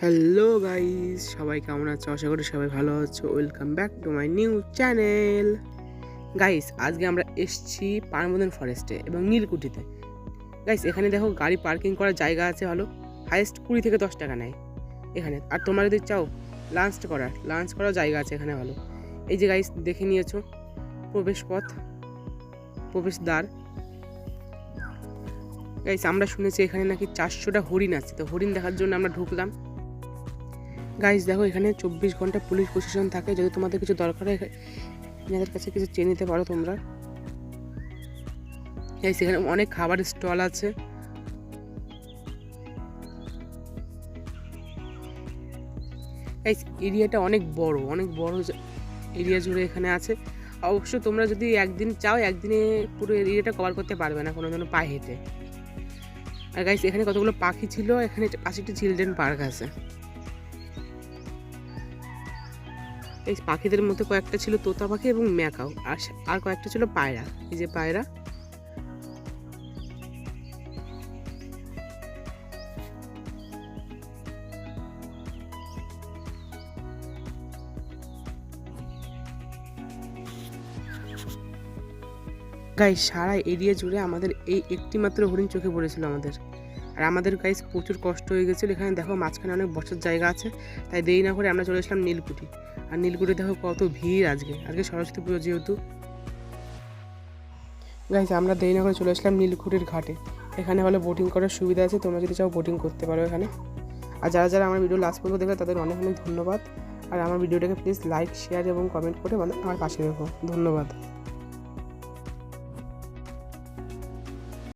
Hello guys সবাই কেমন আছো? আশা করি সবাই ভালো আছো। Welcome back to my new channel guys আজকে আমরা এসছি পারমদন ফরেস্টে এবং নীলকুঠিতে। গাইস এখানে দেখো গাড়ি পার্কিং করার জায়গা আছে, ভালো। হাইয়েস্ট কুড়ি থেকে দশ টাকা নেয় এখানে। আর তোমরা যদি চাও লাঞ্চ করার লাঞ্চ করার জায়গা আছে এখানে, ভালো। এই যে গাইস দেখে নিয়েছো প্রবেশ পথ প্রবেশদ্বার। গাইস আমরা শুনেছি এখানে নাকি চারশোটা হরিণ আছে। তো হরিণ দেখার জন্য আমরা ঢুকলাম। গাইস দেখো, এখানে চব্বিশ ঘণ্টা পুলিশ প্রশাসন থাকে। যদি তোমাদের কিছু দরকার হয় এনাদের কাছে কিছু চেয়ে নিতে পারো তোমরা। গাইস এখানে অনেক খাবারের স্টল আছে। গাইস এরিয়াটা অনেক বড় অনেক বড় এরিয়া জুড়ে এখানে আছে। অবশ্য তোমরা যদি একদিন চাও, একদিনে পুরো এরিয়াটা কভার করতে পারবে না, কোনো জন্য পায়ে হেঁটে। আর গাইস এখানে কতগুলো পাখি ছিল? এখানে পাশে একটি চিলড্রেন পার্ক আছে। এই পাখিদের মধ্যে কয়েকটা ছিল তোতা পাখি এবং ম্যাকাও, আর আর কয়েকটা ছিল পায়রা। এই যে পায়রা। গাইস, সারা এরিয়া জুড়ে আমাদের এই একটি মাত্র হরিণ চোখে পড়েছিল আমাদের। আর আমাদের গাইস প্রচুর কষ্ট হয়ে গেছিল। এখানে দেখো মাঝখানে অনেক বসার জায়গা আছে, তাই দেরি না করে আমরা চলে আসলাম নীলকুঠি। আর নীলকুঠি দেখো কত ভিড় আজকে আজকে সরস্বতী পুজো যেহেতু। গাইস আমরা দেরি না করে চলে আসলাম নীলকুঠির ঘাটে। এখানে হলে বোটিং করার সুবিধা আছে, তোমরা যদি চাও বোটিং করতে পারো এখানে। আর যারা যারা আমার ভিডিও লাস্ট পর্যন্ত দেখবে তাদের অনেক অনেক ধন্যবাদ। আর আমার ভিডিওটাকে প্লিজ লাইক শেয়ার এবং কমেন্ট করে আমার পাশে রেখো ধন্যবাদ।